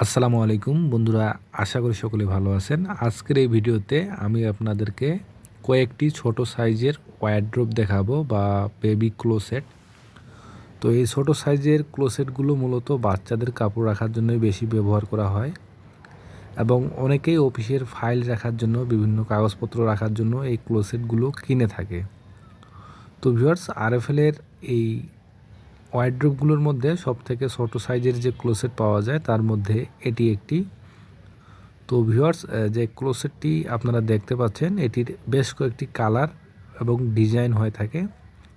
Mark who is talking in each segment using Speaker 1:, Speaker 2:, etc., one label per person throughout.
Speaker 1: আসসালামু আলাইকুম। বন্ধুরা, আশা করি সকলে ভালো আছেন। আজকের এই ভিডিওতে আমি আপনাদেরকে কয়েকটি ছোট সাইজের ওয়ারড্রপ দেখাবো বা বেবি ক্লোসেট তো এই ছোট সাইজের ক্লোসেটগুলো মূলত বাচ্চাদের কাপড় রাখার জন্যই বেশি ব্যবহার করা হয় এবং অনেকেই অফিসের ফাইল রাখার জন্য, বিভিন্ন কাগজপত্র রাখার জন্য এই ক্লোসেটগুলো কিনে থাকে। তো ভিউয়ার্স আরএফএলের এই ওয়াইড্রোপগুলোর মধ্যে সবথেকে ছোটো সাইজের যে ক্লোসেট পাওয়া যায়, তার মধ্যে এটি একটি। তো ভিউয়ার্স যে ক্লোসেটটি আপনারা দেখতে পাচ্ছেন, এটির বেশ কয়েকটি কালার এবং ডিজাইন হয়ে থাকে।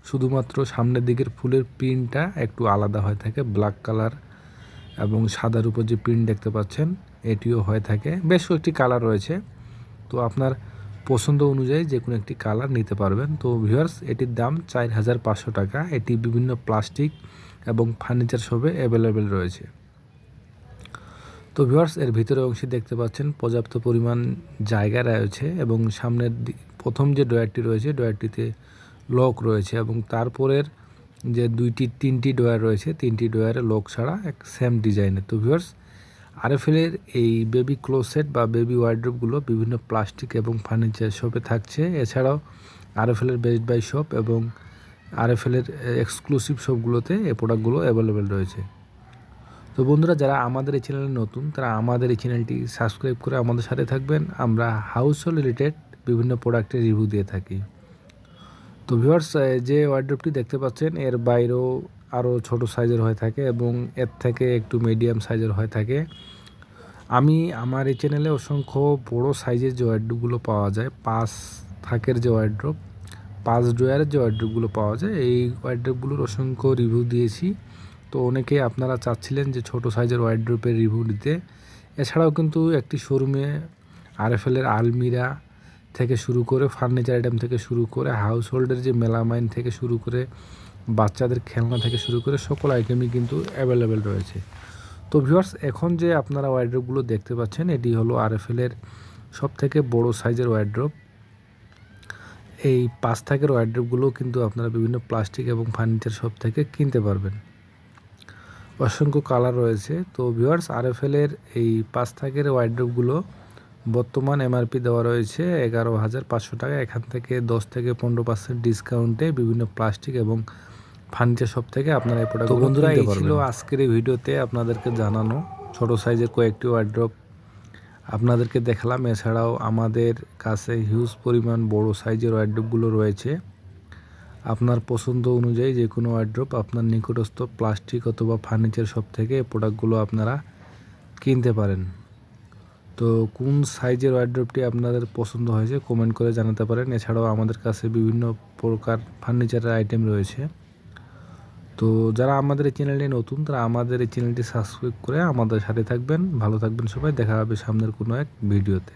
Speaker 1: শুধুমাত্র সামনের দিকের ফুলের প্রিন্টটা একটু আলাদা হয়ে থাকে ব্ল্যাক কালার এবং সাদার উপর যে প্রিন্ট দেখতে পাচ্ছেন, এটিও হয়ে থাকে। বেশ কয়েকটি কালার রয়েছে। তো আপনার পছন্দ অনুযায়ী যে কোনো একটি কালার নিতে পারবেন। তো ভিউয়ার্স এটির দাম চার হাজার পাঁচশো টাকা। এটি বিভিন্ন প্লাস্টিক এবং ফার্নিচার শপে অ্যাভেলেবেল রয়েছে। তো ভিউয়ার্স এর ভিতরে অংশে দেখতে পাচ্ছেন পর্যাপ্ত পরিমাণ জায়গা রয়েছে এবং সামনের প্রথম যে ডয়ারটি রয়েছে ডয়ারটিতে লক রয়েছে এবং তারপরের যে দুইটি, তিনটি ডয়ার রয়েছে, তিনটি ডয়ারে লক ছাড়া এক সেম ডিজাইনের তো ভিউয়ার্স আরএফএলের এই বেবি ক্লোসেট বা বেবি ওয়ার্ড্রপগুলো বিভিন্ন প্লাস্টিক এবং ফার্নিচার শপে থাকছে। এছাড়াও আরএফএলের বেস্ট বাই শপ এবং আরএফএলের এক্সক্লুসিভ শপগুলোতে এই প্রোডাক্টগুলো অ্যাভেলেবেল রয়েছে। তো বন্ধুরা, যারা আমাদের এই চ্যানেলে নতুন, তারা আমাদের এই চ্যানেলটি সাবস্ক্রাইব করে আমাদের সাথে থাকবেন। আমরা হাউস হোল্ড রিলেটেড বিভিন্ন প্রোডাক্টের রিভিউ দিয়ে থাকি। তো ভিউয়ার্স যে ওয়ার্ড্রপটি দেখতে পাচ্ছেন, এর বাইরেও আরও ছোট সাইজের হয়ে থাকে এবং এর থেকে একটু মিডিয়াম সাইজের হয়ে থাকে। আমি, আমার এই চ্যানেলে অসংখ্য বড় সাইজের যে ওয়ার্ড্রপগুলো পাওয়া যায়, পাঁচ থাকের যে ওয়ার্ড্রপ পাঁচ ড্রয়ারের যে ওয়ার্ড্রপগুলো পাওয়া যায়, এই ওয়ার্ড্রপগুলোর অসংখ্য রিভিউ দিয়েছি। তো অনেকে আপনারা চাচ্ছিলেন যে ছোট সাইজের ওয়ার্ড্রপের রিভিউ দিতে এছাড়াও কিন্তু একটি শোরুমে আরএফএলের আলমিরা থেকে শুরু করে ফার্নিচার আইটেম থেকে শুরু করে হাউস হোল্ডের যে মেলামাইন থেকে শুরু করে বাচ্চাদের খেলনা থেকে শুরু করে সকল আইটেমই কিন্তু অ্যাভেলেবেল রয়েছে। তো ভিউয়ার্স এখন যে আপনারা ওয়াইড্রপগুলো দেখতে পাচ্ছেন, এটি হলো আর আরএফএলের সব থেকে বড় সাইজের ওয়াইড্রপ এই পাঁচ থাকের ওয়াইড্রপগুলো কিন্তু আপনারা বিভিন্ন প্লাস্টিক এবং ফার্নিচার সব থেকে কিনতে পারবেন। অসংখ্য কালার রয়েছে। তো ভিউয়ার্স আরএফএলের এই পাঁচ থাকের ওয়াইড্রপগুলো বর্তমান এমআরপি দেওয়া রয়েছে এগারো হাজার পাঁচশো টাকা। এখান থেকে দশ থেকে পনেরো পার্সেন্ট ডিসকাউন্টে বিভিন্ন প্লাস্টিক এবং ফার্নিচার শপ থেকে আপনারা এই প্রোডাক্ট বন্ধুরা এই ছিল আজকের এই ভিডিওতে আপনাদেরকে জানানো ছোট সাইজের কয়েকটি ওয়ার্ড্রপ আপনাদেরকে দেখালাম এছাড়াও আমাদের কাছে হিউজ পরিমাণ বড় সাইজের ওয়ার্ড্রপগুলো রয়েছে। আপনার পছন্দ অনুযায়ী যে কোনো ওয়ার্ড্রপ আপনার নিকটস্থ প্লাস্টিক অথবা ফার্নিচার শপ থেকে এই প্রোডাক্টগুলো আপনারা কিনতে পারেন। তো কোন সাইজের ওয়ার্ড্রপটি আপনাদের পছন্দ হয়েছে কমেন্ট করে জানাতে পারেন। এছাড়াও আমাদের কাছে বিভিন্ন প্রকার ফার্নিচারের আইটেম রয়েছে। তো যারা আমাদের এই চ্যানেলটি নতুন, তারা আমাদের এই চ্যানেলটি সাবস্ক্রাইব করে আমাদের সাথে থাকবেন। ভালো থাকবেন সবাই। দেখা হবে সামনের কোনো এক ভিডিওতে